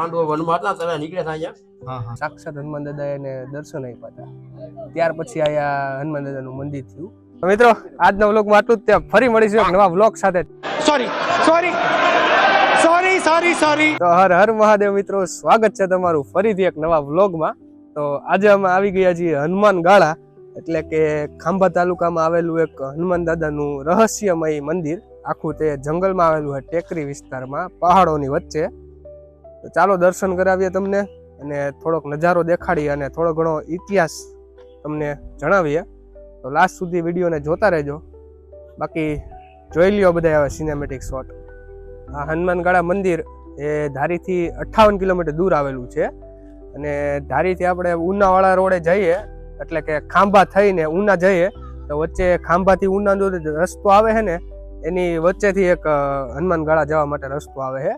પાંડવો વનમાં હતા ત્યારે નીકળ્યા હતા અહીંયા. હા હા. સાક્ષાત હનુમાન દાદા એને દર્શન આપ્યા હતા. ત્યાર પછી અહીંયા હનુમાન દાદાનું મંદિર થયું. તો મિત્રો આજના વ્લોગમાં આટલું જ. ત્યાં ફરી મળીશું એક નવા વ્લોગ સાથે. Sorry sorry sorry sorry sorry તો હર હર મહાદેવ મિત્રો સ્વાગત છે તમારું ફરીથી એક નવા વ્લોગમાં. તો આજે અમે આવી ગયા છીએ હનુમાન ગાળા એટલે કે ખાંભા તાલુકામાં આવેલું એક હનુમાન દાદાનું રહસ્યમય મંદિર. આખું તે જંગલમાં આવેલું હોય ટેકરી વિસ્તારમાં પહાડોની વચ્ચે. તો ચાલો દર્શન કરાવીએ તમને અને થોડોક નજારો દેખાડીએ અને થોડો ઘણો ઇતિહાસ તમને જણાવીએ. તો લાસ્ટ સુધી વિડીયોને જોતા રહેજો. બાકી જોઈ લ્યો બધા હવે સિનેમેટિક શોટ આ હનુમાનગાળા મંદિર એ ધારીથી અઠ્ઠાવન કિલોમીટર દૂર આવેલું છે. અને ધારીથી આપણે ઉનાવાળા રોડે જઈએ, એટલે કે ખાંભા થઈને ઉના જઈએ, તો વચ્ચે ખાંભાથી ઉના રસ્તો આવે છે ને, એની વચ્ચેથી એક હનુમાનગાળા જવા માટે રસ્તો આવે છે.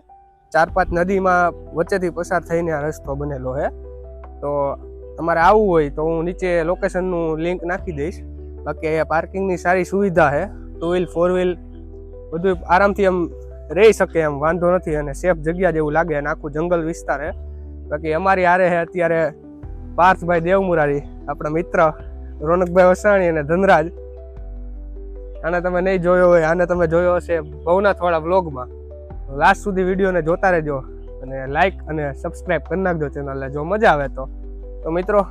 ચાર પાંચ નદીમાં વચ્ચેથી પસાર થઈને આ રસ્તો બનેલો છે તો તમારે આવવું હોય તો હું નીચે લોકેશનનું લિંક નાખી દઈશ. બાકી અહીંયા પાર્કિંગની સારી સુવિધા છે ટુ વ્હીલ ફોર વ્હીલ બધું આરામથી એમ રહી શકે એમ, વાંધો નથી અને સેફ જગ્યા જેવું લાગે અને આખું જંગલ વિસ્તાર છે બાકી અમારી આરે છે અત્યારે પાર્થભાઈ દેવમુરારી, આપણા મિત્ર રોનકભાઈ વસાણી અને ધનરાજ. આને તમે નહીં જોયો હોય, આને તમે જોયો હશે ભવનાથવાળા બ્લોગમાં લાસ્ટ સુધી વિડીયોને જોતા રહેજો અને લાઈક અને સબસ્ક્રાઈબ કરી નાખજો ચેનલને જો મજા આવે તો. તો મિત્રો,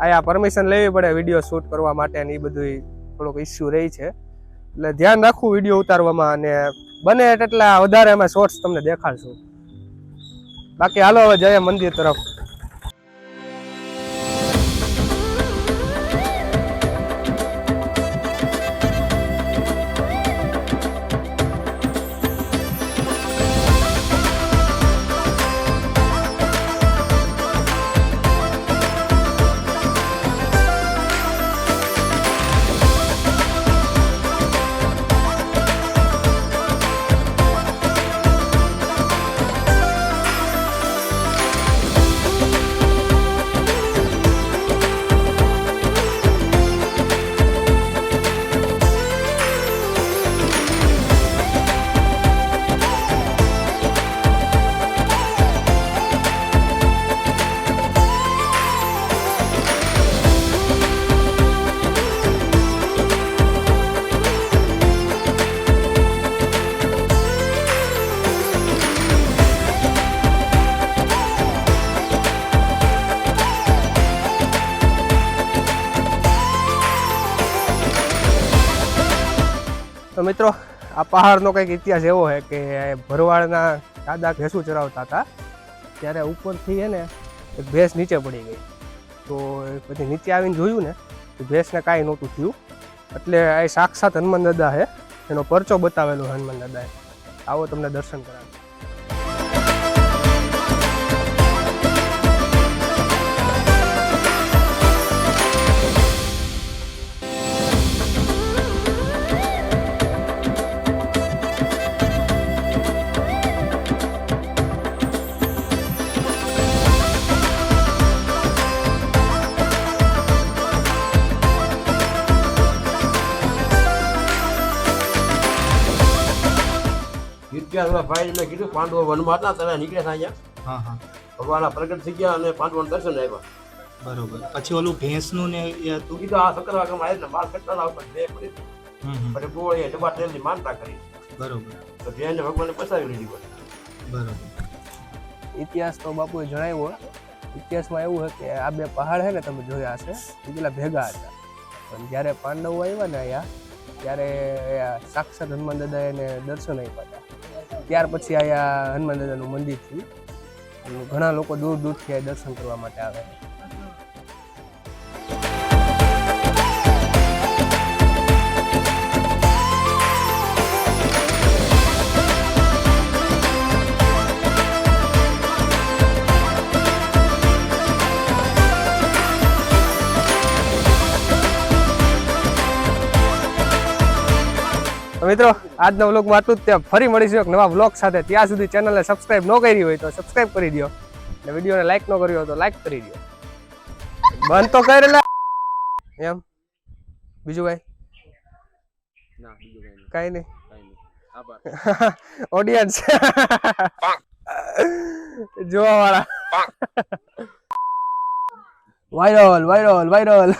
આયા પરમિશન લેવી પડે વીડિયો શૂટ કરવા માટે અને એ બધું થોડોક ઇસ્યુ રહી છે. એટલે ધ્યાન રાખવું વીડિયો ઉતારવામાં અને બને એટલા વધારે અમે શોર્ટ્સ તમને દેખાડશું. બાકી હાલો હવે જઈએ મંદિર તરફ. તો મિત્રો, આ પહાડનો કંઈક ઇતિહાસ એવો છે કે ભરવાડના દાદા ભેંસું ચરાવતા હતા. ત્યારે ઉપરથી છે ને એક ભેંસ નીચે પડી ગઈ. તો પછી નીચે આવીને જોયું ને, તો ભેંસને કાંઈ નહોતું થયું. એટલે આ સાક્ષાત હનુમાન દાદા છે. એનો પરચો બતાવેલો હનુમાન દાદાએ. આવો તમને દર્શન કરાવે ઇતિહાસમાં ભાઈ એટલે કીધું પાંડવો વનમાં હતા ત્યારે નીકળ્યા હતા અહીંયા. હા હા. ભગવાનના પ્રગટ થઈ ગયા અને પાંડવોને દર્શન આવ્યા બરોબર. પછી ઓલું ભેંસનું ને એ તું હતું કીધું આ સકરવાગમાં આવે ને બાર કટલા ઉપર બે પડી પછી ગોળ એ ડબ્બા ટ્રેનની માનતા કરી. બરોબર. તો બેને ભગવાને પસાવી લીધી બોલે. બરોબર. ઇતિહાસ તો બાપુએ જણાવ્યો ઇતિહાસમાં એવું છે કે આ બે પહાડ છે ને તમે જોયા હશે એ પેલા ભેગા હતા. પણ જ્યારે પાંડવો આવ્યા ને અહીંયા ત્યારે સાક્ષાત હનુમાન દાદા એને દર્શન આપ્યા હતા. ત્યાર પછી અહીંયા હનુમાન દાદાનું મંદિર અને ઘણા લોકો દૂર દૂરથી અહીંયા દર્શન કરવા માટે આવે. તો મિત્રો આજના વ્લોગમાં આટલું જ. ત્યાં ફરી મળીશું એક નવા વ્લોગ સાથે. ત્યાં સુધી ચેનલને સબસ્ક્રાઈબ ન કરી હોય તો સબસ્ક્રાઈબ કરી દો અને વિડીયોને લાઈક ન કર્યો હોય તો લાઈક કરી દો બંધ તો કરેલા એમ? બીજું ભાઈ ના બીજું કઈ નહીં. ઓડિયન્સ જોવા વાળા વાયરલ વાયરલ વાયરલ